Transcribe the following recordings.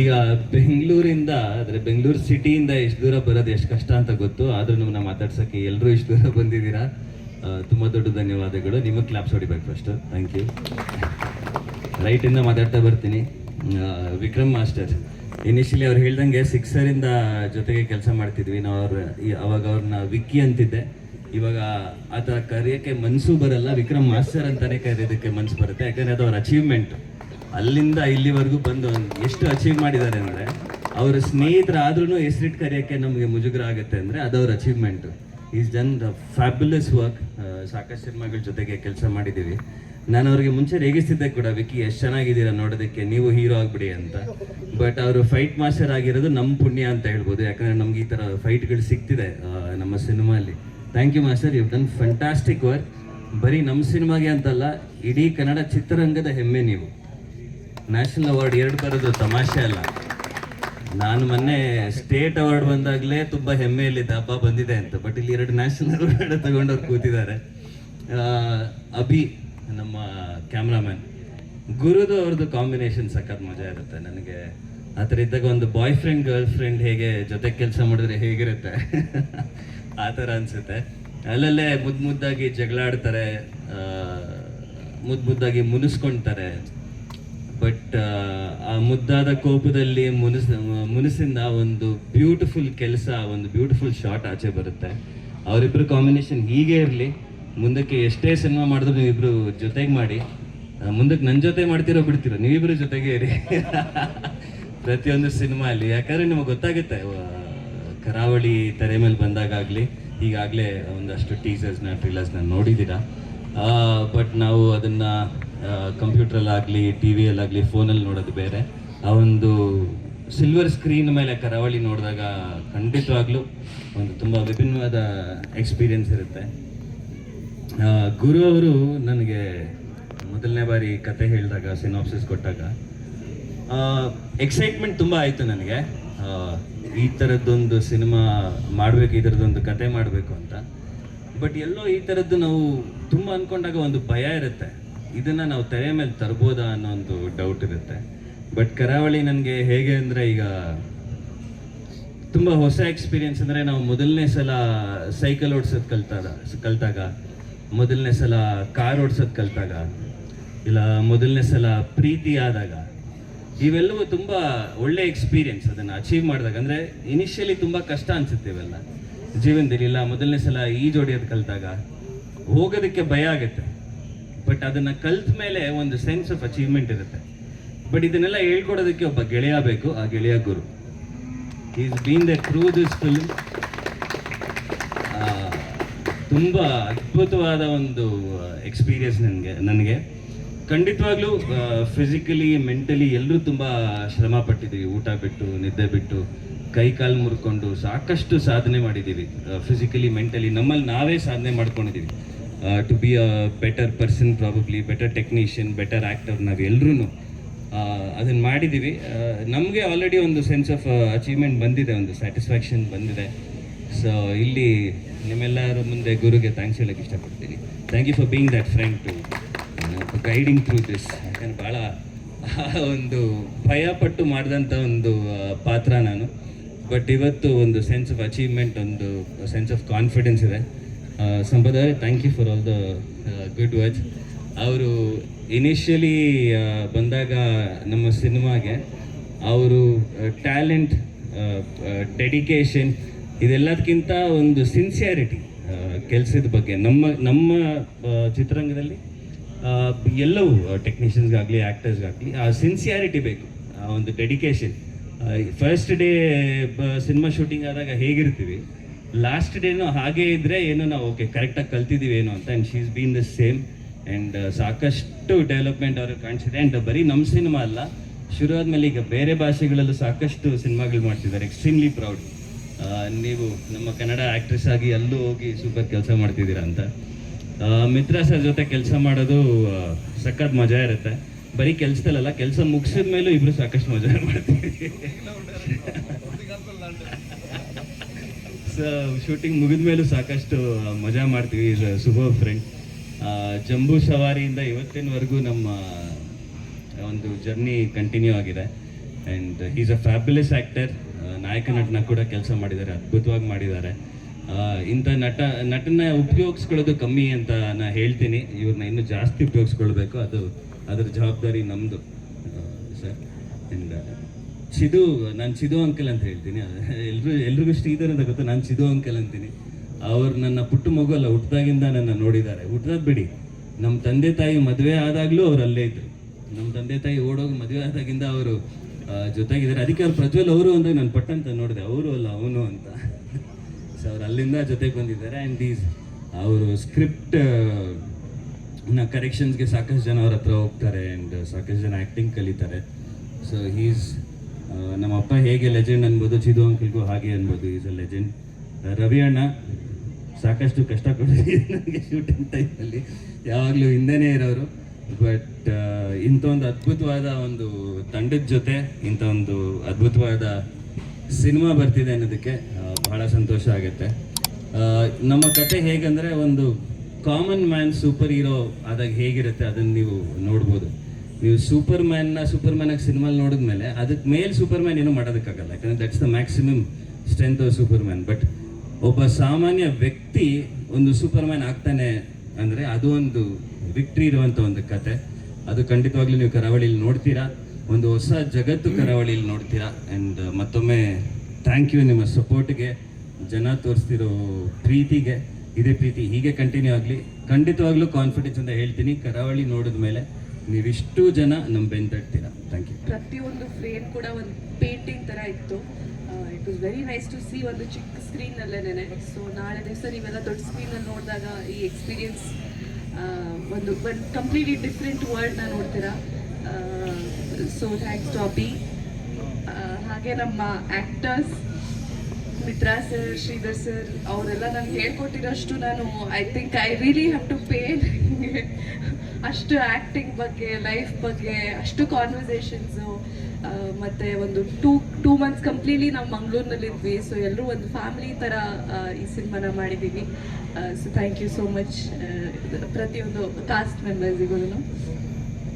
ಈಗ ಬೆಂಗಳೂರಿಂದ ಅಂದ್ರೆ ಬೆಂಗಳೂರು ಸಿಟಿಯಿಂದ ಎಷ್ಟು ದೂರ ಬರೋದು ಎಷ್ಟು ಕಷ್ಟ ಅಂತ ಗೊತ್ತು, ಆದ್ರೂ ನಮ್ಮನ್ನ ಮಾತಾಡ್ಸಕ್ಕೆ ಎಲ್ಲರೂ ಇಷ್ಟು ದೂರ ಬಂದಿದ್ದೀರಾ? ತುಂಬ ದೊಡ್ಡ ಧನ್ಯವಾದಗಳು. ನಿಮಗೆ ಕ್ಲಾಪ್ಸ್ ಹೊಡಿಬೇಕು ಫಸ್ಟ್ ಥ್ಯಾಂಕ್ ಯು ರೈಟಿಂದ ಮಾತಾಡ್ತಾ ಬರ್ತೀನಿ. ವಿಕ್ರಮ್ ಮಾಸ್ಟರ್ ಇನಿಷಿಯಲಿ ಅವ್ರು ಹೇಳ್ದಂಗೆ ಸಿಕ್ಸರಿಂದ ಜೊತೆಗೆ ಕೆಲಸ ಮಾಡ್ತಿದ್ವಿ. ನಾವು ಅವ್ರ ಅವಾಗ ಅವ್ರನ್ನ ವಿಕ್ಕಿ ಅಂತಿದ್ದೆ. ಇವಾಗ ಆ ಥರ ಕರೆಯೋಕ್ಕೆ ಮನಸ್ಸು ಬರಲ್ಲ, ವಿಕ್ರಮ್ ಮಾಸ್ಟರ್ ಅಂತಾನೆ ಕರೆಯೋದಕ್ಕೆ ಮನಸ್ಸು ಬರುತ್ತೆ. ಯಾಕಂದರೆ ಅದು ಅವ್ರ ಅಚೀವ್ಮೆಂಟ್ ಅಲ್ಲಿಂದ ಇಲ್ಲಿವರೆಗೂ ಬಂದು ಎಷ್ಟು ಅಚೀವ್ ಮಾಡಿದ್ದಾರೆ ಅಂದರೆ ಅವರ ಸ್ನೇಹಿತರಾದ್ರೂ ಹೆಸರಿಟ್ಟು ಕರೆಯೋಕ್ಕೆ ನಮಗೆ ಮುಜುಗರ ಆಗುತ್ತೆ ಅಂದರೆ ಅದು ಅವ್ರ achievement is done the fabulous work ಸಾಕಷ್ಟು ಸಿನಿಮಾಗಳ ಜೊತೆಗೆ ಕೆಲಸ ಮಾಡಿದ್ದೀವಿ. ನಾನು ಅವ್ರಿಗೆ ಮುಂಚೆ ರೇಗಿಸ್ತಿದ್ದೆ ಕೂಡ ವಿಕಿ ಎಷ್ಟು ಚೆನ್ನಾಗಿದ್ದೀರಾ ನೋಡೋದಕ್ಕೆ? ನೀವು ಹೀರೋ ಆಗಿಬಿಡಿ ಅಂತ. ಬಟ್ ಅವರು ಫೈಟ್ ಮಾಸ್ಟರ್ ಆಗಿರೋದು ನಮ್ಮ ಪುಣ್ಯ ಅಂತ ಹೇಳ್ಬೋದು. ಯಾಕಂದರೆ ನಮ್ಗೆ ಈ ಥರ ಫೈಟ್ಗಳು ಸಿಗ್ತಿದೆ ನಮ್ಮ ಸಿನಿಮಾಲಿ thank you master you done fantastic work ಬರೀ ನಮ್ಮ ಸಿನಿಮಾಗೆ ಅಂತಲ್ಲ, ಇಡೀ ಕನ್ನಡ ಚಿತ್ರರಂಗದ ಹೆಮ್ಮೆ ನೀವು. ನ್ಯಾಷನಲ್ ಅವಾರ್ಡ್ ಎರಡು ಬರೋದು ತಮಾಷೆ ಅಲ್ಲ. ನಾನು ಮೊನ್ನೆ ಸ್ಟೇಟ್ ಅವಾರ್ಡ್ ಬಂದಾಗಲೇ ತುಂಬ ಹೆಮ್ಮೆಯಲ್ಲಿದ್ದ ಹಬ್ಬ ಬಂದಿದೆ ಅಂತ ಬಟ್ ಇಲ್ಲಿ ಎರಡು ನ್ಯಾಷನಲ್ ಅವಾರ್ಡ್ ತಗೊಂಡವ್ರು ಕೂತಿದ್ದಾರೆ. ಅಭಿ, ನಮ್ಮ ಕ್ಯಾಮ್ರಾಮನ್ ಗುರುದು ಅವ್ರದ್ದು ಕಾಂಬಿನೇಷನ್ ಸಖತ್ ಮಜಾ ಇರುತ್ತೆ. ನನಗೆ ಆ ಥರ ಇದ್ದಾಗ ಒಂದು ಬಾಯ್ ಫ್ರೆಂಡ್ ಗರ್ಲ್ ಫ್ರೆಂಡ್ ಹೇಗೆ ಜೊತೆ ಕೆಲಸ ಮಾಡಿದ್ರೆ ಹೇಗಿರುತ್ತೆ? ಆ ಥರ ಅನಿಸುತ್ತೆ. ಅಲ್ಲಲ್ಲೇ ಮುದ್ದು ಮುದ್ದಾಗಿ ಜಗಳಾಡ್ತಾರೆ ಮುದ್ದು ಮುದ್ದಾಗಿ ಮುನಿಸ್ಕೊಳ್ತಾರೆ ಬಟ್, ಆ ಮುದ್ದಾದ ಕೋಪದಲ್ಲಿ ಮುನಿಸ್, ಮುನಿಸಿಂದ ಒಂದು ಬ್ಯೂಟಿಫುಲ್ ಕೆಲಸ, ಒಂದು ಬ್ಯೂಟಿಫುಲ್ ಶಾಟ್ ಆಚೆ ಬರುತ್ತೆ. ಅವರಿಬ್ಬರು ಕಾಂಬಿನೇಷನ್ ಹೀಗೆ ಇರಲಿ. ಮುಂದಕ್ಕೆ ಎಷ್ಟೇ ಸಿನಿಮಾ ಮಾಡಿದ್ರು ನೀವಿಬ್ರು ಜೊತೆಗೆ ಮಾಡಿ. ಮುಂದಕ್ಕೆ ನನ್ನ ಜೊತೆ ಮಾಡ್ತಿರೋ ಬಿಡ್ತಿರೋ, ನೀವಿಬ್ರು ಜೊತೆಗೆ ಇರಿ. ಪ್ರತಿಯೊಂದು ಸಿನಿಮಾ ಅಲ್ಲಿ. ಯಾಕಂದ್ರೆ ನಿಮಗೆ ಗೊತ್ತಾಗುತ್ತೆ ಕರಾವಳಿ ತೆರೆ ಮೇಲೆ ಬಂದಾಗಲಿ ಈಗಾಗಲೇ ಒಂದಷ್ಟು ಟೀಸರ್ಸ್ನ ಟ್ರಿಲರ್ಸ್ನ ನೋಡಿದ್ದೀರಾ. ಬಟ್ ನಾವು ಅದನ್ನು ಕಂಪ್ಯೂಟ್ರಲ್ಲಾಗಲಿ ಟಿ ವಿಯಲ್ಲಾಗಲಿ ಫೋನಲ್ಲಿ ನೋಡೋದು ಬೇರೆ. ಆ ಒಂದು ಸಿಲ್ವರ್ ಸ್ಕ್ರೀನ್ ಮೇಲೆ ಕರಾವಳಿ ನೋಡಿದಾಗ ಖಂಡಿತವಾಗ್ಲೂ ಒಂದು ತುಂಬ ವಿಭಿನ್ನವಾದ ಎಕ್ಸ್ಪೀರಿಯನ್ಸ್ ಇರುತ್ತೆ. ಗುರು ಅವರು ನನಗೆ ಮೊದಲನೇ ಬಾರಿ ಕತೆ ಹೇಳಿದಾಗ ಸಿನಾಪ್ಸಿಸ್ ಕೊಟ್ಟಾಗ ಎಕ್ಸೈಟ್ಮೆಂಟ್ ತುಂಬ ಆಯಿತು ನನಗೆ. ಈ ಥರದ್ದೊಂದು ಸಿನಿಮಾ ಮಾಡಬೇಕು ಇದರದ್ದೊಂದು ಕತೆ ಮಾಡಬೇಕು ಅಂತ. ಬಟ್ ಎಲ್ಲೋ ಈ ಥರದ್ದು ನಾವು ತುಂಬ ಅಂದ್ಕೊಂಡಾಗ ಒಂದು ಭಯ ಇರುತ್ತೆ. ಇದನ್ನು ನಾವು ತಲೆ ಮೇಲೆ ತರ್ಬೋದಾ ಅನ್ನೋ ಒಂದು ಡೌಟ್ ಇರುತ್ತೆ. ಬಟ್ ಕರಾವಳಿ ನನಗೆ ಹೇಗೆ ಅಂದರೆ ಈಗ ತುಂಬ ಹೊಸ ಎಕ್ಸ್ಪೀರಿಯನ್ಸ್ ಅಂದರೆ ನಾವು ಮೊದಲನೇ ಸಲ ಸೈಕಲ್ ಓಡಿಸೋದು ಕಲ್ತಾಗ ಕಲಿತಾಗ. ಮೊದಲನೇ ಸಲ ಕಾರ್ ಓಡಿಸೋದು ಕಲಿತಾಗ. ಇಲ್ಲ ಮೊದಲನೇ ಸಲ ಪ್ರೀತಿ ಆದಾಗ. ಇವೆಲ್ಲವೂ ತುಂಬ ಒಳ್ಳೆ ಎಕ್ಸ್ಪೀರಿಯನ್ಸ್ ಅದನ್ನು ಅಚೀವ್ ಮಾಡಿದಾಗ. ಅಂದರೆ ಇನಿಷಿಯಲಿ ತುಂಬ ಕಷ್ಟ ಅನಿಸುತ್ತೆ ಇವೆಲ್ಲ. ಇಲ್ಲ ಮೊದಲನೇ ಸಲ ಈ ಜೋಡಿಯೋದು ಕಲ್ತಾಗ ಹೋಗೋದಕ್ಕೆ ಭಯ ಆಗುತ್ತೆ. ಬಟ್ ಅದನ್ನು ಕಲ್ತ ಮೇಲೆ ಒಂದು ಸೆನ್ಸ್ ಆಫ್ ಅಚೀವ್ಮೆಂಟ್ ಇರುತ್ತೆ. ಬಟ್ ಇದನ್ನೆಲ್ಲ ಹೇಳ್ಕೊಡೋದಕ್ಕೆ ಒಬ್ಬ ಗೆಳೆಯ ಬೇಕು, ಆ ಗೆಳೆಯ Guru. Is been the through this film ತುಂಬ ಅದ್ಭುತವಾದ ಒಂದು ಎಕ್ಸ್ಪೀರಿಯನ್ಸ್ ನನಗೆ ನನಗೆ. ಖಂಡಿತವಾಗ್ಲೂ ಫಿಸಿಕಲಿ ಮೆಂಟಲಿ ಎಲ್ಲರೂ ತುಂಬ ಶ್ರಮ ಪಟ್ಟಿದ್ದೀವಿ ಊಟ ಬಿಟ್ಟು, ನಿದ್ದೆ ಬಿಟ್ಟು. ಕೈ ಕಾಲು ಮುರ್ಕೊಂಡು ಸಾಕಷ್ಟು ಸಾಧನೆ ಮಾಡಿದ್ದೀವಿ. ಫಿಸಿಕಲಿ ಮೆಂಟಲಿ ನಮ್ಮಲ್ಲಿ ನಾವೇ ಸಾಧನೆ ಮಾಡ್ಕೊಂಡಿದ್ದೀವಿ. To be a better person probably better technician better actor ನಾವೆಲ್ಲರೂ ಅದನ್ನು ಮಾಡಿದ್ದೀವಿ. ನಮಗೆ ಆಲ್ರೆಡಿ ಒಂದು ಸೆನ್ಸ್ ಆಫ್ ಅಚೀವ್ಮೆಂಟ್ ಬಂದಿದೆ, ಒಂದು ಸ್ಯಾಟಿಸ್ಫ್ಯಾಕ್ಷನ್ ಬಂದಿದೆ. ಸೊ ಇಲ್ಲಿ ನಿಮ್ಮೆಲ್ಲರ ಮುಂದೆ ಗುರುಗೆ ಥ್ಯಾಂಕ್ಸ್ ಹೇಳಕ್ಕೆ ಇಷ್ಟಪಡ್ತೀನಿ. Thank you for being that friend to guiding through this ಯಾಕಂದ್ರೆ ಭಾಳ ಒಂದು ಭಯಪಟ್ಟು ಮಾಡಿದಂಥ ಒಂದು ಪಾತ್ರ ನಾನು. ಬಟ್ ಇವತ್ತು ಒಂದು ಸೆನ್ಸ್ ಆಫ್ ಅಚೀವ್ಮೆಂಟ್ ಒಂದು ಸೆನ್ಸ್ ಆಫ್ ಕಾನ್ಫಿಡೆನ್ಸ್ ಇದೆ. Sampada thank you for all the good words ಅವರು ಇನಿಷಿಯಲಿ ಬಂದಾಗ ನಮ್ಮ ಸಿನಿಮಾಗೆ ಅವರು ಟ್ಯಾಲೆಂಟ್ ಡೆಡಿಕೇಶನ್ ಇದೆಲ್ಲದಕ್ಕಿಂತ ಒಂದು ಸಿನ್ಸಿಯಾರಿಟಿ ಕೆಲಸದ ಬಗ್ಗೆ. ನಮ್ಮ ನಮ್ಮ ಚಿತ್ರರಂಗದಲ್ಲಿ ಎಲ್ಲವೂ ಟೆಕ್ನಿಷಿಯನ್ಸ್ಗಾಗಲಿ ಆ್ಯಕ್ಟರ್ಸ್ಗಾಗಲಿ ಆ ಸಿನ್ಸಿಯಾರಿಟಿ ಬೇಕು. ಆ, ಒಂದು dedication first day cinema shooting ಆದಾಗ ಹೇಗಿರ್ತೀವಿ? ಲಾಸ್ಟ್ ಡೇನು ಹಾಗೇ ಇದ್ದರೆ ಏನೋ ನಾವು ಓಕೆ ಕರೆಕ್ಟಾಗಿ ಕಲ್ತಿದ್ದೀವಿ ಏನೋ ಅಂತ and she's been the same and ಸಾಕಷ್ಟು ಡೆವಲಪ್ಮೆಂಟ್ ಅವ್ರಿಗೆ ಕಾಣಿಸಿದೆ. ಆ್ಯಂಡ್ ಬರೀ ನಮ್ಮ ಸಿನಿಮಾ ಅಲ್ಲ, ಶುರು ಆದಮೇಲೆ ಈಗ ಬೇರೆ ಭಾಷೆಗಳಲ್ಲೂ ಸಾಕಷ್ಟು ಸಿನಿಮಾಗಳು ಮಾಡ್ತಿದ್ದಾರೆ. ಎಕ್ಸ್ಟ್ರೀಮ್ಲಿ ಪ್ರೌಡ್ ನೀವು ನಮ್ಮ ಕನ್ನಡ ಆ್ಯಕ್ಟ್ರೆಸ್ ಆಗಿ ಅಲ್ಲೂ ಹೋಗಿ ಸೂಪರ್ ಕೆಲಸ ಮಾಡ್ತಿದ್ದೀರಾ ಅಂತ. ಮಿತ್ರ ಸರ್ ಜೊತೆ ಕೆಲಸ ಮಾಡೋದು ಸಖತ್ ಮಜಾ ಇರುತ್ತೆ. ಬರೀ ಕೆಲಸದಲ್ಲ ಕೆಲಸ ಮುಗಿಸಿದ ಮೇಲೂ ಇಬ್ರು ಸಾಕಷ್ಟು ಮಜಾ ಮಾಡ್ತೀವಿ. ಸೊ ಶೂಟಿಂಗ್ ಮುಗಿದ ಮೇಲೂ ಸಾಕಷ್ಟು ಮಜಾ ಮಾಡ್ತೀವಿ. ಸುಭ ಫ್ರೆಂಡ್ ಜಂಬೂ ಸವಾರಿಯಿಂದ ಇವತ್ತಿನವರೆಗೂ ನಮ್ಮ ಒಂದು ಜರ್ನಿ ಕಂಟಿನ್ಯೂ ಆಗಿದೆ. And is a fabulous actor ನಾಯಕ ನಟನ ಕೂಡ ಕೆಲಸ ಮಾಡಿದ್ದಾರೆ, ಅದ್ಭುತವಾಗಿ ಮಾಡಿದ್ದಾರೆ. ಇಂಥ ನಟ, ನಟನ ಉಪಯೋಗಿಸ್ಕೊಳ್ಳೋದು ಕಮ್ಮಿ ಅಂತ ನಾ ಹೇಳ್ತೀನಿ. ಇವ್ರನ್ನ ಇನ್ನೂ ಜಾಸ್ತಿ ಉಪಯೋಗಿಸ್ಕೊಳ್ಬೇಕು. ಅದು ಅದ್ರ ಜವಾಬ್ದಾರಿ ನಮ್ಮದು ಸರ್ ಆ್ಯಂಡ್ ಸಿದು ನಾನು ಚಿದು ಅಂಕಲ್ ಅಂತ ಹೇಳ್ತೀನಿ. ಎಲ್ಲರೂ ಎಲ್ರಿಗೂ ಶ್ರೀಧರ್ ಅಂತ ಗೊತ್ತು. ನಾನು ಚಿದು ಅಂಕಲ್ ಅಂತೀನಿ. ಅವ್ರು ನನ್ನ ಪುಟ್ಟ ಮಗು ಅಲ್ಲ ಹುಟ್ಟಿದಾಗಿಂದ ನನ್ನ ನೋಡಿದ್ದಾರೆ. ಹುಟ್ಟದಾಗ ಬಿಡಿ. ನಮ್ಮ ತಂದೆ ತಾಯಿ ಮದುವೆ ಆದಾಗಲೂ ಅವ್ರು ಅಲ್ಲೇ ಇದ್ರು. ನಮ್ಮ ತಂದೆ ತಾಯಿ ಓಡೋಗಿ ಮದುವೆ ಆದಾಗಿಂದ ಅವರು ಜೊತೆಗಿದ್ದಾರೆ. ಅದಕ್ಕೆ ಅವ್ರು ಪ್ರಜ್ವಲ್ ಅವರು ಅಂದಾಗ ನಾನು ಪಟ್ಟಂತ ನೋಡಿದೆ. ಅವರು ಅಲ್ಲ, ಅವನು ಅಂತ. ಸೊ ಅವ್ರು ಅಲ್ಲಿಂದ ಜೊತೆಗೆ ಬಂದಿದ್ದಾರೆ. ಆ್ಯಂಡ್ ದೀಸ್ ಅವರು ಸ್ಕ್ರಿಪ್ಟ್ ನ ಕರೆಕ್ಷನ್ಸ್ಗೆ ಸಾಕಷ್ಟು ಜನ ಅವ್ರ ಹತ್ರ ಹೋಗ್ತಾರೆ ಆ್ಯಂಡ್ ಸಾಕಷ್ಟು ಜನ ಆ್ಯಕ್ಟಿಂಗ್ ಕಲಿತಾರೆ. ಸೊ ಹೀಸ್ ನಮ್ಮ ಅಪ್ಪ ಹೇಗೆ ಲೆಜೆಂಡ್ ಅನ್ಬೋದು, ಚಿದು ಅಂಕಲ್ಗೂ ಹಾಗೆ ಅನ್ಬೋದು ಈಸ್ ಅ ಲೆಜೆಂಡ್ ರವಿ ಅಣ್ಣ, ಸಾಕಷ್ಟು ಕಷ್ಟ ಕೊಟ್ಟಿದ್ದೀವಿ ನನಗೆ ಶೂಟಿಂಗ್ ಟೈಮಲ್ಲಿ ಯಾವಾಗಲೂ ಹಿಂದೆನೇ ಇರೋರು. ಬಟ್ ಇಂಥ ಒಂದು ಅದ್ಭುತವಾದ ಒಂದು ತಂಡದ ಜೊತೆ ಇಂಥ ಒಂದು ಅದ್ಭುತವಾದ ಸಿನಿಮಾ ಬರ್ತಿದೆ ಅನ್ನೋದಕ್ಕೆ ಬಹಳ ಸಂತೋಷ ಆಗುತ್ತೆ. ನಮ್ಮ ಕತೆ ಹೇಗಂದ್ರೆ ಒಂದು ಕಾಮನ್ ಮ್ಯಾನ್ ಸೂಪರ್ ಹೀರೋ ಆದಾಗ ಹೇಗಿರುತ್ತೆ ಅದನ್ನು ನೀವು ನೋಡ್ಬೋದು. ನೀವು ಸೂಪರ್ ಮ್ಯಾನ್ನ ಸೂಪರ್ ಮ್ಯಾನ್ ಆಗಿ ನೋಡಿದ ನೋಡಿದ್ಮೇಲೆ ಅದಕ್ಕೆ ಮೇಲ್ ಸೂಪರ್ ಮ್ಯಾನ್ ಏನೂ ಮಾಡೋದಕ್ಕಾಗಲ್ಲ. ಯಾಕಂದ್ರೆ that's the maximum strength of Superman but ಒಬ್ಬ ಸಾಮಾನ್ಯ ವ್ಯಕ್ತಿ ಒಂದು ಸೂಪರ್ ಮ್ಯಾನ್ ಆಗ್ತಾನೆ ಅಂದರೆ ಅದು ಒಂದು ವಿಕ್ಟ್ರಿ ಇರುವಂಥ ಒಂದು ಕತೆ. ಅದು ಖಂಡಿತವಾಗ್ಲೂ ನೀವು ಕರಾವಳಿಲಿ ನೋಡ್ತೀರಾ. ಒಂದು ಹೊಸ ಜಗತ್ತು ಕರಾವಳಿಲಿ ನೋಡ್ತೀರಾ. ಆ್ಯಂಡ್ ಮತ್ತೊಮ್ಮೆ ಥ್ಯಾಂಕ್ ಯು ನಿಮ್ಮ ಸಪೋರ್ಟ್ಗೆ ಜನ ತೋರಿಸ್ತಿರೋ ಪ್ರೀತಿಗೆ. ಇದೇ ಪ್ರೀತಿ, ಹೀಗೆ ಕಂಟಿನ್ಯೂ ಆಗಲಿ. ಖಂಡಿತವಾಗ್ಲೂ ಕಾನ್ಫಿಡೆನ್ಸ್ ಅಂತ ಹೇಳ್ತೀನಿ, ಕರಾವಳಿ ನೋಡಿದ ಮೇಲೆ ನೀವಿಷ್ಟು ಜನ ನಮ್ಮ ಬೆನ್ ಥ್ಯಾಂಕ್ ಯು ಪ್ರತಿಯೊಂದು ಫ್ರೇಮ್ ಕೂಡ ಒಂದು ಪೇಂಟಿಂಗ್ ಥರ ಇತ್ತು. It was very nice to see ಒಂದು ಚಿಕ್ಕ ಸ್ಕ್ರೀನಲ್ಲೇನೆ ಸೊ ನಾಳೆ ದಿವಸ ನೀವೆಲ್ಲ ದೊಡ್ಡ ಸ್ಕ್ರೀನಲ್ಲಿ ನೋಡಿದಾಗ ಈ ಎಕ್ಸ್ಪೀರಿಯನ್ಸ್ ಒಂದು ಒಂದು ಕಂಪ್ಲೀಟ್ಲಿ ಡಿಫ್ರೆಂಟ್ ವರ್ಲ್ಡ್ನ ನೋಡ್ತೀರಾ. ಸೊ ಥ್ಯಾಂಕ್ಸ್ ಟಾಪಿ ಹಾಗೆ ನಮ್ಮ actors Mitra sir, Sridhar sir, ಅವರೆಲ್ಲ ನನಗೆ ಹೇಳ್ಕೊಟ್ಟಿರೋಷ್ಟು ನಾನು I think I really have to pay ಅಷ್ಟು ಆ್ಯಕ್ಟಿಂಗ್ ಬಗ್ಗೆ ಲೈಫ್ ಬಗ್ಗೆ, ಅಷ್ಟು ಕಾನ್ವರ್ಸೇಷನ್ಸು ಮತ್ತು ಒಂದು ಟೂ ಟೂ ಮಂತ್ಸ್ ಕಂಪ್ಲೀಟ್ಲಿ ನಾವು ಮಂಗಳೂರಿನಲ್ಲಿದ್ವಿ. ಸೊ ಎಲ್ಲರೂ ಒಂದು ಫ್ಯಾಮಿಲಿ ಥರ ಈ ಸಿನಿಮಾನ ಮಾಡಿದ್ದೀವಿ so thank you so much ಪ್ರತಿಯೊಂದು ಕಾಸ್ಟ್ ಮೆಂಬರ್ಸಿಗೂ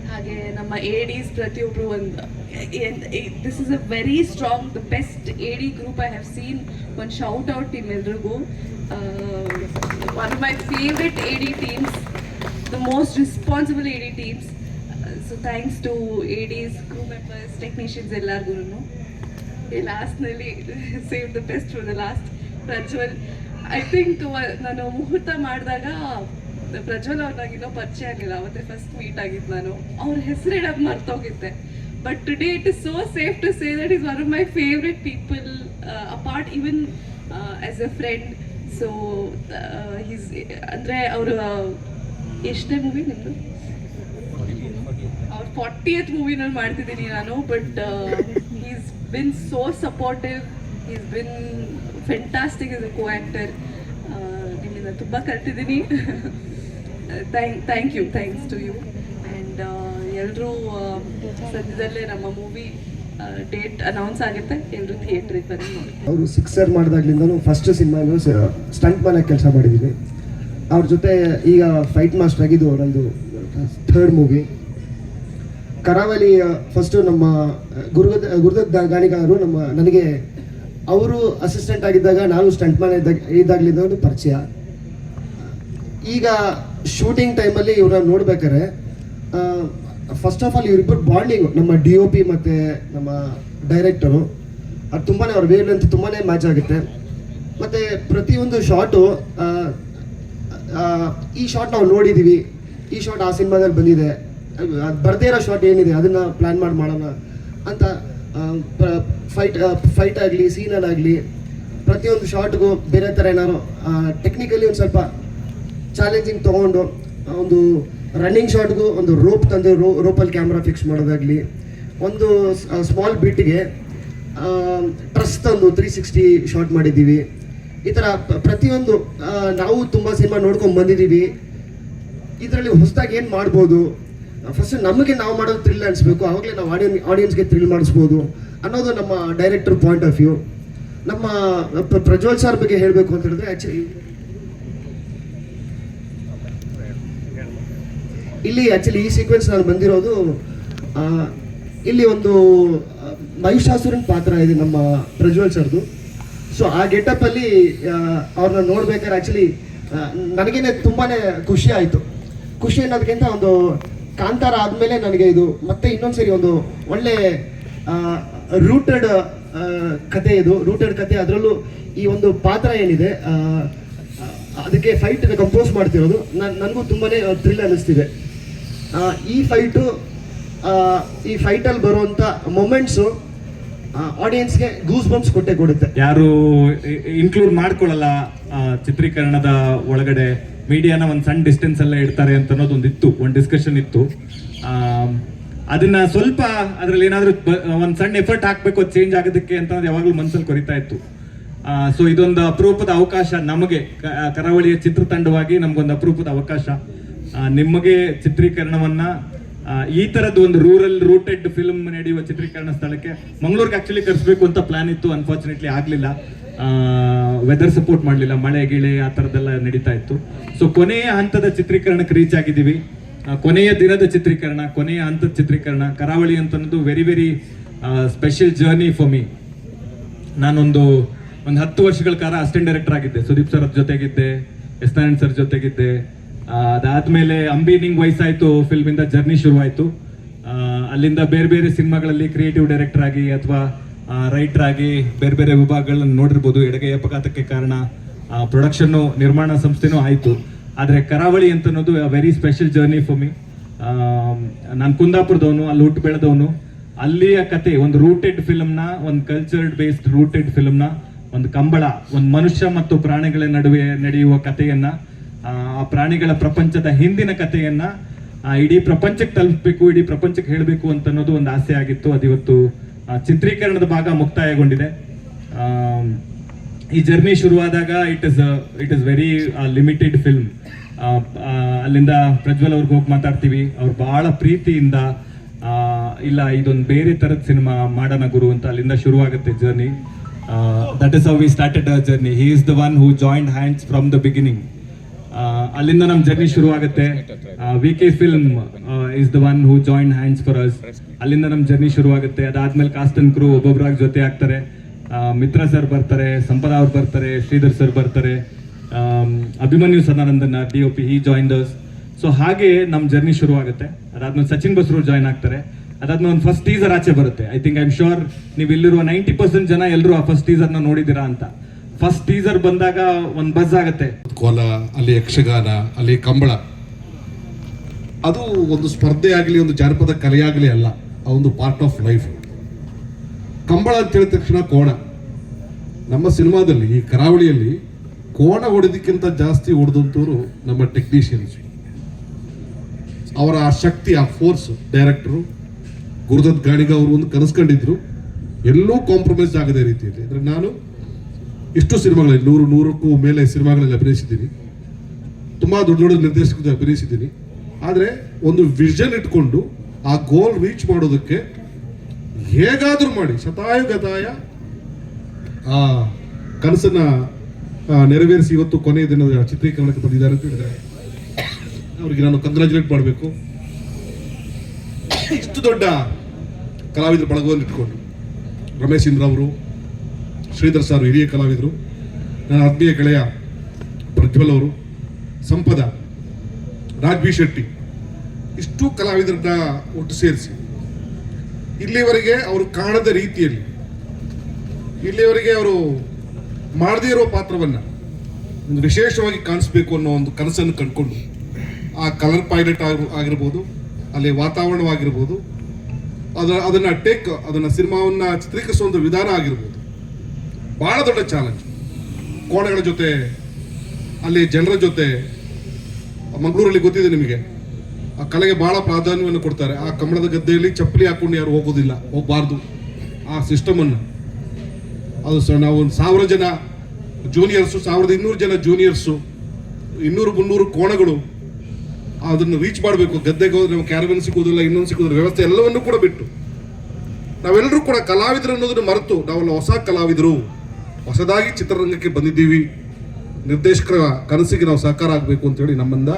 ಹಾಗೆ ನಮ್ಮ ಎಡಿಸ್ ಪ್ರತಿಯೊಬ್ಬರು ಒಂದು this is a very strong the best A D group I have seen ಒಂದು ಶೌಟ್ ಔಟ್ ಟೀಮ್ ಎಲ್ರಿಗೂ. One my favourite A D teams the most responsible A D teams so thanks to A Ds crew members technicians ಎಲ್ಲರಿಗೂ ಲಾಸ್ಟ್ನಲ್ಲಿ save the best for the last Prajwal I think ನಾನು ಮುಹೂರ್ತ ಮಾಡಿದಾಗ ಪ್ರಜ್ವಲ್ ಅವ್ರನ್ನಾಗಿನ್ನೂ ಪರಿಚಯ ಆಗಲಿಲ್ಲ ಅವತ್ತೇ first meet ಆಗಿದ್ದು ನಾನು. ಅವ್ರ ಹೆಸರು ಹೇಳೋದು ಮರ್ತೋಗಿದ್ದೆ. But today it is so safe to say that is one of my favourite people apart even as a friend so he's ಅಂದರೆ ಅವರು ಎಷ್ಟನೇ ಮೂವಿ ನಿಮ್ಮದು ಅವ್ರ ಫಾರ್ಟಿಯತ್ ಮೂವಿನಲ್ಲಿ ಮಾಡ್ತಿದ್ದೀನಿ ನಾನು but is been so supportive is been fantastic is a co actor ನಿಮ್ಮಿಂದ ತುಂಬ ಕಲ್ತಿದ್ದೀನಿ. Thank thank you thanks to you and ಎಲ್ಲರೂ ಸದ್ಯದಲ್ಲೇ ನಮ್ಮ ಮೂವಿ ಡೇಟ್ ಅನೌನ್ಸ್ ಆಗುತ್ತೆ. ಎಲ್ಲರೂ ಥಿಯೇಟ್ರಿಗೆ ಬಂದು ನೋಡಿ. ಅವರು ಸಿಕ್ಸರ್ ಮಾಡಿದಾಗ್ಲಿಂದನೂ ಫಸ್ಟ್ ಸಿನಿಮಾ ಸ್ಟಂಟ್ ಮನೆ ಕೆಲಸ ಮಾಡಿದ್ದೀವಿ ಅವ್ರ ಜೊತೆ ಈಗ ಫೈಟ್ ಮಾಸ್ಟರ್ ಆಗಿದ್ದು ಅವರೊಂದು ಥರ್ಡ್ ಮೂವಿ ಕರಾವಳಿ ಫಸ್ಟು ನಮ್ಮ ಗುರುಗದ, ಗುರುದತ್ ಗಾಣಿಗಾರರು ನಮ್ಮ, ನನಗೆ ಅವರು ಅಸಿಸ್ಟೆಂಟ್ ಆಗಿದ್ದಾಗ ನಾನು ಸ್ಟಂಟ್ ಮ್ಯಾನ್ ಇದ್ದಾಗ, ಇದ್ದಾಗಲಿಂದ ಪರಿಚಯ. ಈಗ ಶೂಟಿಂಗ್ ಟೈಮಲ್ಲಿ ಇವ್ರನ್ನ ನೋಡ್ಬೇಕಾರೆ ಫಸ್ಟ್ ಆಫ್ ಆಲ್ ಇವರಿಬ್ಬರು ಬಾಂಡಿಂಗು ನಮ್ಮ ಡಿ ಒ ಪಿ ಮತ್ತು ನಮ್ಮ ಡೈರೆಕ್ಟರು ಅದು ತುಂಬಾ ಅವ್ರ ವೇವ್ ಅಂತ ತುಂಬಾ ಮ್ಯಾಚ್ ಆಗುತ್ತೆ. ಮತ್ತು ಪ್ರತಿಯೊಂದು ಶಾಟು ಈ ಶಾಟ್ ನಾವು ನೋಡಿದ್ದೀವಿ ಈ ಶಾಟ್ ಆ ಸಿನಿಮಾದಲ್ಲಿ ಬಂದಿದೆ. ಅದು ಬರ್ದೇ ಇರೋ ಶಾಟ್ ಏನಿದೆ, ಅದನ್ನು ಪ್ಲ್ಯಾನ್ ಮಾಡಿ ಮಾಡೋಣ ಅಂತ ಫೈಟ್ ಫೈಟ್ ಆಗಲಿ ಸೀನಲ್ಲಾಗಲಿ ಪ್ರತಿಯೊಂದು ಶಾಟ್ಗೂ ಬೇರೆ ಥರ ಏನಾದ್ರು ಟೆಕ್ನಿಕಲಿ ಒಂದು ಸ್ವಲ್ಪ ಚಾಲೆಂಜಿಂಗ್ ತೊಗೊಂಡು ಒಂದು ರನ್ನಿಂಗ್ ಶಾಟ್ಗೂ ಒಂದು ರೋಪ್ ತಂದು ರೋ ರೋಪಲ್ಲಿ ಕ್ಯಾಮ್ರಾ ಫಿಕ್ಸ್ ಮಾಡೋದಾಗಲಿ, ಒಂದು ಸ್ಮಾಲ್ ಬಿಟ್ಗೆ ಟ್ರಸ್ ತಂದು ತ್ರೀ ಸಿಕ್ಸ್ಟಿ ಶಾಟ್ ಮಾಡಿದ್ದೀವಿ. ಈ ಥರ ಪ್ರತಿಯೊಂದು ನಾವು ತುಂಬ ಸಿನಿಮಾ ನೋಡ್ಕೊಂಡು ಬಂದಿದ್ದೀವಿ. ಇದರಲ್ಲಿ ಹೊಸದಾಗಿ ಏನು ಮಾಡ್ಬೋದು? ಫಸ್ಟ್ ನಮಗೆ ನಾವು ಮಾಡೋದು ಥ್ರಿಲ್ ಅನಿಸ್ಬೇಕು. ಆವಾಗಲೇ ನಾವು ಆಡಿಯನ್ ಆಡಿಯನ್ಸ್ಗೆ ಥ್ರಿಲ್ ಮಾಡಿಸ್ಬೋದು ಅನ್ನೋದು ನಮ್ಮ ಡೈರೆಕ್ಟರ್ ಪಾಯಿಂಟ್ ಆಫ್ ವ್ಯೂ ನಮ್ಮ ಪ್ರ- ಪ್ರಜ್ವಲ್ ಸರ್ ಬಗ್ಗೆ ಹೇಳಬೇಕು ಅಂತ ಹೇಳಿದ್ರೆ ಆ್ಯಕ್ಚುಲಿ ಇಲ್ಲಿ ಆ್ಯಕ್ಚುಲಿ ಈ ಸೀಕ್ವೆನ್ಸ್ ನಾನು ಬಂದಿರೋದು ಇಲ್ಲಿ ಒಂದು ಮಹಿಷಾಸುರನ್ ಪಾತ್ರ ಇದೆ ನಮ್ಮ ಪ್ರಜ್ವಲ್ ಸರ್ದು. ಸೊ ಆ ಗೆಟಪ್ಪಲ್ಲಿ ಅವ್ರನ್ನ ನೋಡ್ಬೇಕಾದ್ರೆ ಆ್ಯಕ್ಚುಲಿ ನನಗೇನೆ ತುಂಬಾ ಖುಷಿ ಆಯಿತು. ಖುಷಿ ಅನ್ನೋದಕ್ಕಿಂತ ಒಂದು ಕಾಂತಾರ ಆದಮೇಲೆ ನನಗೆ ಇದು ಮತ್ತೆ ಇನ್ನೊಂದ್ಸರಿ ಒಂದು ಒಳ್ಳೆ ರೂಟೆಡ್ ಕತೆ ಇದು. ರೂಟೆಡ್ ಕತೆ ಅದರಲ್ಲೂ ಈ ಒಂದು ಪಾತ್ರ ಏನಿದೆ ಅದಕ್ಕೆ ಫೈಟ್ ಕಂಪೋಸ್ ಮಾಡ್ತಿರೋದು. ನನ್, ನನಗೂ ತುಂಬಾ ಥ್ರಿಲ್ ಅನ್ನಿಸ್ತಿದೆ. ಈ ಫೈಟು ಈ ಫೈಟಲ್ಲಿ ಬರುವಂಥ ಮೊಮೆಂಟ್ಸು ಆಡಿಯನ್ಸ್ಗೆ ಗೂಸ್ ಬಂಪ್ಸ್ ಕೊಟ್ಟೆ ಕೊಡುತ್ತೆ. ಯಾರು ಇನ್ಕ್ಲೂಡ್ ಮಾಡ್ಕೊಳ್ಳಲ್ಲ ಚಿತ್ರೀಕರಣದ ಒಳಗಡೆ. ಮೀಡಿಯಾನ ಒಂದು ಸಣ್ಣ ಡಿಸ್ಟೆನ್ಸ್ ಎಲ್ಲ ಇಡ್ತಾರೆ ಅಂತ ಅನ್ನೋದೊಂದು ಇತ್ತು, ಒಂದು ಡಿಸ್ಕಷನ್ ಇತ್ತು. ಅದನ್ನ ಸ್ವಲ್ಪ ಅದ್ರಲ್ಲಿ ಏನಾದರೂ ಒಂದು ಸಣ್ಣ ಎಫರ್ಟ್ ಹಾಕ್ಬೇಕು ಚೇಂಜ್ ಆಗೋದಕ್ಕೆ ಅಂತ ಯಾವಾಗಲೂ ಮನಸ್ಸಲ್ಲಿ ಕೊರಿತಾ ಇತ್ತು. ಸೊ ಇದೊಂದು ಅಪರೂಪದ ಅವಕಾಶ ನಮಗೆ ಕರಾವಳಿಯ ಚಿತ್ರತಂಡವಾಗಿ ನಮ್ಗೊಂದು ಅಪರೂಪದ ಅವಕಾಶ. ನಿಮಗೆ ಚಿತ್ರೀಕರಣವನ್ನ ಈ ತರದ್ದು ಒಂದು ರೂರಲ್ ರೂಟೆಡ್ ಫಿಲ್ಮ್ ನಡೆಯುವ ಚಿತ್ರೀಕರಣ ಸ್ಥಳಕ್ಕೆ ಮಂಗಳೂರಿಗೆ ಆಕ್ಚುಲಿ ಕರೆಸ್ಬೇಕು ಅಂತ ಪ್ಲಾನ್ ಇತ್ತು. ಅನ್ಫಾರ್ಚುನೇಟ್ಲಿ ಆಗ್ಲಿಲ್ಲ. ವೆದರ್ ಸಪೋರ್ಟ್ ಮಾಡಲಿಲ್ಲ. ಮಳೆ, ಗಿಳೆ ಆ ಥರದ್ದೆಲ್ಲ ನಡೀತಾ ಇತ್ತು. ಸೊ ಕೊನೆಯ ಹಂತದ ಚಿತ್ರೀಕರಣಕ್ಕೆ ರೀಚ್ ಆಗಿದ್ದೀವಿ. ಕೊನೆಯ ದಿನದ ಚಿತ್ರೀಕರಣ, ಕೊನೆಯ ಹಂತದ ಚಿತ್ರೀಕರಣ, ಕರಾವಳಿ ಅಂತ ಅನ್ನೋದು very very special journey for me ನಾನೊಂದು, ಒಂದು ಹತ್ತು ವರ್ಷಗಳ ಕಾಲ ಅಸಿಸ್ಟೆಂಟ್ ಡೈರೆಕ್ಟರ್ ಆಗಿದ್ದೆ. ಸುದೀಪ್ ಸರ್ ಜೊತೆಗಿದ್ದೆ ಎಸ್ ನಾರಾಯಣ್ ಸರ್ ಜೊತೆಗಿದ್ದೆ. ಆ, ಅಂಬಿ ನಿಂಗ್ ವಯಸ್ಸಾಯ್ತು ಇಂದ ಜರ್ನಿ ಶುರುವಾಯಿತು. ಅಲ್ಲಿಂದ ಬೇರೆ ಬೇರೆ ಸಿನಿಮಾಗಳಲ್ಲಿ ಕ್ರಿಯೇಟಿವ್ ಡೈರೆಕ್ಟರ್ ಆಗಿ ಅಥವಾ ರೈಟರ್ ಆಗಿ ಬೇರೆ ಬೇರೆ ವಿಭಾಗಗಳನ್ನ ನೋಡಿರ್ಬೋದು. ಎಡಗೈ ಅಪಘಾತಕ್ಕೆ ಕಾರಣ ಪ್ರೊಡಕ್ಷನ್ನು ನಿರ್ಮಾಣ ಸಂಸ್ಥೆನೂ ಆಯಿತು. ಆದರೆ ಕರಾವಳಿ ಅಂತ ಅನ್ನೋದು very special journey for me ನಾನು ಕುಂದಾಪುರದವನು ಅಲ್ಲಿ ಹುಟ್ಟು ಬೆಳೆದವನು. ಅಲ್ಲಿಯ ಕತೆ ಒಂದು ರೂಟೆಡ್ ಫಿಲಮ್ನ ಒಂದು ಕಲ್ಚರ್ಡ್ ಬೇಸ್ಡ್ ರೂಟೆಡ್ ಫಿಲ್ಮ್ನ ಒಂದು ಕಂಬಳ ಒಂದು ಮನುಷ್ಯ ಮತ್ತು ಪ್ರಾಣಿಗಳ ನಡುವೆ ನಡೆಯುವ ಕಥೆಯನ್ನ ಆ ಪ್ರಾಣಿಗಳ ಪ್ರಪಂಚದ ಹಿಂದಿನ ಕಥೆಯನ್ನ ಇಡೀ ಪ್ರಪಂಚಕ್ಕೆ ತಲುಪಬೇಕು, ಇಡೀ ಪ್ರಪಂಚಕ್ಕೆ ಹೇಳಬೇಕು ಅಂತ ಅನ್ನೋದು ಒಂದು ಆಸೆ ಆಗಿತ್ತು. ಅದಿವತ್ತು ಚಿತ್ರೀಕರಣದ ಭಾಗ ಮುಕ್ತಾಯಗೊಂಡಿದೆ. ಈ journey ಶುರುವಾದಾಗ it is it is very limited film ಅಲ್ಲಿಂದ ಪ್ರಜ್ವಲ್ ಅವ್ರಿಗೆ ಹೋಗಿ ಮಾತಾಡ್ತೀವಿ. ಅವ್ರು ಬಹಳ ಪ್ರೀತಿಯಿಂದ ಇಲ್ಲ, ಇದೊಂದು ಬೇರೆ ತರದ ಸಿನಿಮಾ ಮಾಡೋಣ ಗುರು ಅಂತ ಅಲ್ಲಿಂದ ಶುರುವಾಗುತ್ತೆ journey. That is how we started a journey he is the one who joined hands from the beginning ಅಲ್ಲಿಂದ ನಮ್ಮ ಜರ್ನಿ ಶುರುವಾಗುತ್ತೆ. V K film is the one who join hands for us ಅಲ್ಲಿಂದ ನಮ್ಮ journey ಶುರುವಾಗುತ್ತೆ. ಅದಾದ್ಮೇಲೆ cost and ಕ್ರೂ ಒಬ್ಬೊಬ್ಬರಾಗಿ ಜೊತೆ ಆಗ್ತಾರೆ. ಮಿತ್ರ ಸರ್ ಬರ್ತಾರೆ, ಸಂಪದ ಅವ್ರು ಬರ್ತಾರೆ, ಶ್ರೀಧರ್ ಸರ್ ಬರ್ತಾರೆ. Abhimanyu Sadanandan D O P he joined us so ಹಾಗೆ ನಮ್ಮ ಜರ್ನಿ ಶುರು ಆಗುತ್ತೆ ಅದಾದ್ಮೇಲೆ ಸಚಿನ್ ಬಸ್ರು ಜಾಯಿನ್ ಆಗ್ತಾರೆ. ಅದಾದ್ಮೇಲೆ ಒಂದು ಫಸ್ಟ್ ಟೀಸರ್ ಆಚೆ ಬರುತ್ತೆ. I think I am sure ನೀವು ಇಲ್ಲಿರುವ ನೈಂಟಿ ಪರ್ಸೆಂಟ್ ಜನ ಎಲ್ಲರೂ ಆ ಫಸ್ಟ್ ಟೀಸರ್ನ ನೋಡಿದ್ದೀರಾ ಅಂತ. ಫಸ್ಟ್ ಟೀಸರ್ ಬಂದಾಗ ಒಂದು ಬಸ್ ಆಗುತ್ತೆ. ಕೋಲ, ಅಲ್ಲಿ ಯಕ್ಷಗಾನ, ಅಲ್ಲಿ ಕಂಬಳ. ಅದು ಒಂದು ಸ್ಪರ್ಧೆ ಆಗಲಿ, ಒಂದು ಜಾನಪದ ಕಲೆಯಾಗಲಿ ಅಲ್ಲ, ಆ ಒಂದು ಪಾರ್ಟ್ ಆಫ್ ಲೈಫ್ ಕಂಬಳ ಅಂತ ಹೇಳಿದ ತಕ್ಷಣ ಕೋಣ. ನಮ್ಮ ಸಿನಿಮಾದಲ್ಲಿ, ಈ ಕರಾವಳಿಯಲ್ಲಿ ಕೋಣ ಹೊಡೆದಕ್ಕಿಂತ ಜಾಸ್ತಿ ಹೊಡೆದಂತವರು ನಮ್ಮ ಟೆಕ್ನಿಷಿಯನ್ಸ್ ಅವರ ಆ ಶಕ್ತಿ, ಆ ಫೋರ್ಸ್ ಡೈರೆಕ್ಟರು ಗುರುದತ್ ಗಾಣಿಗ ಅವರು ಒಂದು ಕನಸ್ಕೊಂಡಿದ್ರು. ಎಲ್ಲೂ ಕಾಂಪ್ರಮೈಸ್ ಆಗದೆ ರೀತಿಯಲ್ಲಿ. ಅಂದ್ರೆ ನಾನು ಇಷ್ಟು ಸಿನಿಮಾಗಳಲ್ಲಿ ನೂರು, ನೂರಕ್ಕೂ ಮೇಲೆ ಸಿನಿಮಾಗಳಲ್ಲಿ ಅಭಿನಯಿಸಿದ್ದೀನಿ. ತುಂಬ ದೊಡ್ಡ ದೊಡ್ಡ ನಿರ್ದೇಶಕರು ಅಭಿನಯಿಸಿದ್ದೀನಿ. ಆದರೆ ಒಂದು ವಿಷನ್ ಇಟ್ಕೊಂಡು ಆ ಗೋಲ್ ರೀಚ್ ಮಾಡೋದಕ್ಕೆ ಹೇಗಾದರೂ ಮಾಡಿ, ಶತಾಯು ಗತಾಯ, ಆ, ಕನಸನ್ನು ನೆರವೇರಿಸಿ ಇವತ್ತು ಕೊನೆಯ ದಿನದ ಚಿತ್ರೀಕರಣಕ್ಕೆ ಬಂದಿದ್ದಾರೆ ಅಂತ ಹೇಳಿದರೆ ಅವರಿಗೆ ನಾನು ಕಂಗ್ರ್ಯಾಚುಲೇಟ್ ಮಾಡಬೇಕು. ಇಷ್ಟು ದೊಡ್ಡ ಕಲಾವಿದರ ಬಳಗವನ್ನು ಇಟ್ಕೊಂಡು ರಮೇಶ್ ಇಂದ್ರ ಅವರು ಶ್ರೀಧರ್ ಸರ್ ಹಿರಿಯ ಕಲಾವಿದರು, ನನ್ನ ಆತ್ಮೀಯ ಗೆಳೆಯ ಪ್ರಜ್ವಲ್ ಅವರು, ಸಂಪದ ರಾಜ್ ಬಿ ಶೆಟ್ಟಿ, ಇಷ್ಟು ಕಲಾವಿದರನ್ನ ಒಟ್ಟು ಸೇರಿಸಿ, ಇಲ್ಲಿವರೆಗೆ ಅವರು ಕಾಣದ ರೀತಿಯಲ್ಲಿ, ಇಲ್ಲಿವರೆಗೆ ಅವರು ಮಾಡದೇ ಇರೋ ಪಾತ್ರವನ್ನು ಒಂದು ವಿಶೇಷವಾಗಿ ಕಾಣಿಸ್ಬೇಕು ಅನ್ನೋ ಒಂದು ಕನಸನ್ನು ಕಂಡುಕೊಂಡು ಆ ಕಲರ್ ಪೈಲಟ್ ಆಗಿರ್ಬೋದು, ಅಲ್ಲಿ ವಾತಾವರಣವಾಗಿರ್ಬೋದು, ಅದರ, ಅದನ್ನು ಟೇಕ್ ಅದನ್ನ ಸಿನಿಮಾವನ್ನ ಚಿತ್ರೀಕರಿಸುವಂಥ ವಿಧಾನ ಆಗಿರ್ಬೋದು ಬಹಳ ದೊಡ್ಡ ಚಾಲೆಂಜ್ ಕೋಣಗಳ ಜೊತೆ, ಅಲ್ಲಿ ಜನರ ಜೊತೆ, ಮಂಗಳೂರಲ್ಲಿ ಗೊತ್ತಿದೆ ನಿಮಗೆ. ಆ ಕಲೆಗೆ ಬಹಳ ಪ್ರಾಧಾನ್ಯವನ್ನು ಕೊಡ್ತಾರೆ. ಆ ಕಮಲದ ಗದ್ದೆಯಲ್ಲಿ ಚಪ್ಪಲಿ ಹಾಕೊಂಡು ಯಾರು ಹೋಗೋದಿಲ್ಲ, ಹೋಗಬಾರ್ದು. ಆ ಸಿಸ್ಟಮನ್ನು ಅದು ಸಹ ನಾವು ಒಂದು ಸಾವಿರ ಜನ ಜೂನಿಯರ್ಸು ಸಾವಿರದ ಇನ್ನೂರು ಜನ ಜೂನಿಯರ್ಸು ಇನ್ನೂರು ಮುನ್ನೂರು ಕೋಣಗಳು ಅದನ್ನು ರೀಚ್ ಮಾಡಬೇಕು. ಗದ್ದೆಗೆ ಹೋದ್ರೆ ನಾವು ಕ್ಯಾರವನ್ ಸಿಗೋದಿಲ್ಲ ಇನ್ನೊಂದು ಸಿಗೋದಿಲ್ಲ ವ್ಯವಸ್ಥೆ ಎಲ್ಲವನ್ನೂ ಕೂಡ ಬಿಟ್ಟು. ನಾವೆಲ್ಲರೂ ಕೂಡ ಕಲಾವಿದರು ಅನ್ನೋದನ್ನು ಮರೆತು ನಾವೆಲ್ಲ ಹೊಸ ಕಲಾವಿದರು. ಹೊಸದಾಗಿ ಚಿತ್ರರಂಗಕ್ಕೆ ಬಂದಿದ್ದೀವಿ. ನಿರ್ದೇಶಕರ ಕನಸಿಗೆ ನಾವು ಸಹಕಾರ ಆಗಬೇಕು ಅಂತೇಳಿ ನಮ್ಮಿಂದ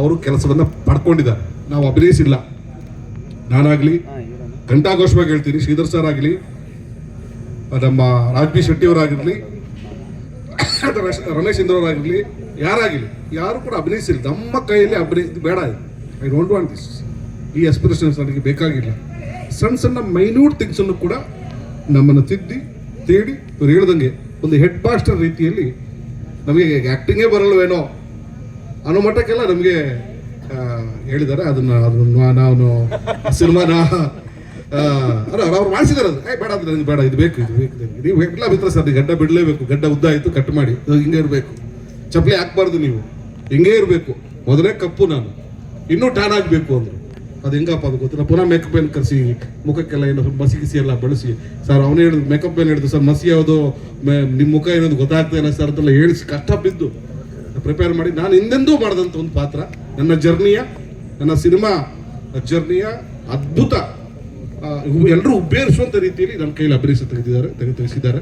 ಅವರು ಕೆಲಸವನ್ನು ಪಡ್ಕೊಂಡಿದ್ದಾರೆ. ನಾವು ಅಭಿನಯಿಸಿಲ್ಲ. ನಾನಾಗಲಿ ಘಂಟಾಘೋಷವಾಗಿ ಹೇಳ್ತೀನಿ. ಶ್ರೀಧರ್ ಸರ್ ಆಗಲಿ ನಮ್ಮ ರಾಜ್ಬಿ ಶೆಟ್ಟಿಯವರಾಗಿರಲಿ ರಮೇಶ್ ಇಂದ್ರವರಾಗಿರಲಿ ಯಾರಾಗಲಿ ಯಾರಾಗಿರಲಿ ಯಾರು ಕೂಡ ಅಭಿನಯಿಸಿಲ್ಲ. ನಮ್ಮ ಕೈಯಲ್ಲಿ ಅಭಿನಯ ಇದು ಬೇಡ ಐ ಡೋಂಟ್ ವಾಂಟ್ ದಿಸ್ ಈ ಎಸ್ಪಿರೇಷನ್ಸ್ ನನಗೆ ಬೇಕಾಗಿಲ್ಲ. ಸಣ್ಣ ಸಣ್ಣ ಮೈನ್ಯೂಟ್ ಥಿಂಗ್ಸನ್ನು ಕೂಡ ನಮ್ಮನ್ನು ತಿದ್ದಿ ತೇಡಿ ಇವ್ರು ಹೇಳ್ದಂಗೆ ಒಂದು ಹೆಡ್ ಮಾಸ್ಟರ್ ರೀತಿಯಲ್ಲಿ ನಮಗೆ ಆ್ಯಕ್ಟಿಂಗೇ ಬರಲ್ವೇನೋ ಅನ್ನೋ ಮಟ್ಟಕ್ಕೆಲ್ಲ ನಮಗೆ ಹೇಳಿದ್ದಾರೆ. ಅದನ್ನು ಅದನ್ನು ನಾನು ಸಿನಿಮಾನ ಅವ್ರು ಮಾಡಿಸಿದಾರೆ ಅದು. ಏ, ಬೇಡ ಅಂದ್ರೆ ನನಗೆ ಬೇಡ, ಇದು ಬೇಕು ಇದು ಬೇಕು ನೀವು ಎಲ್ಲ ಬಿತ್ತರೆ ಸರ್ ಗಡ್ಡ ಬಿಡಲೇಬೇಕು. ಗಡ್ಡ ಉದ್ದ ಆಯಿತು ಕಟ್ ಮಾಡಿ. ಹಿಂಗೆ ಇರಬೇಕು. ಚಪ್ಪಲಿ ಹಾಕ್ಬಾರ್ದು ನೀವು. ಹಿಂಗೆ ಇರಬೇಕು. ಮೊದಲೇ ಕಪ್ಪು ನಾನು. ಇನ್ನೂ ಟ್ಯಾನ್ ಆಗಬೇಕು ಅಂದರು. ಅದು ಹೆಂಗಪ್ಪ ಅದು ಗೊತ್ತಿಲ್ಲ. ಪುನಃ ಮೇಕಪ್ ಏನು ಕರೆಸಿ, ಮುಖಕ್ಕೆಲ್ಲ ಏನು ಮಸಿ ಗಿಸಿ ಎಲ್ಲ ಬಳಸಿ. ಸರ್ ಅವನೇ ಹೇಳಿದ್ರು ಮೇಕಪ್ ಏನು ಹೇಳಿದ್ರು? ಸರ್ ಮಸಿ ಯಾವುದು ನಿಮ್ಮ ಮುಖ ಏನೋದು ಗೊತ್ತಾಗ್ತಾ ಇಲ್ಲ ಸರ್ ಅದೆಲ್ಲ ಹೇಳಿಸಿ, ಕಷ್ಟ ಬಿದ್ದು. ಪ್ರಿಪೇರ್ ಮಾಡಿ. ನಾನು ಹಿಂದೆಂದೂ ಮಾಡಿದಂಥ ಒಂದು ಪಾತ್ರ. ನನ್ನ ಜರ್ನಿಯ, ನನ್ನ ಸಿನಿಮಾ ಜರ್ನಿಯ ಅದ್ಭುತ ಎಲ್ಲರೂ ಉಬ್ಬೇರಿಸುವಂಥ ರೀತಿಯಲ್ಲಿ ನನ್ನ ಕೈಯಲ್ಲಿ ಅಭಿನಯಿಸ ತೆಗೆದಿದ್ದಾರೆ ತೆಗೆದು ತೆಗೆಸಿದ್ದಾರೆ.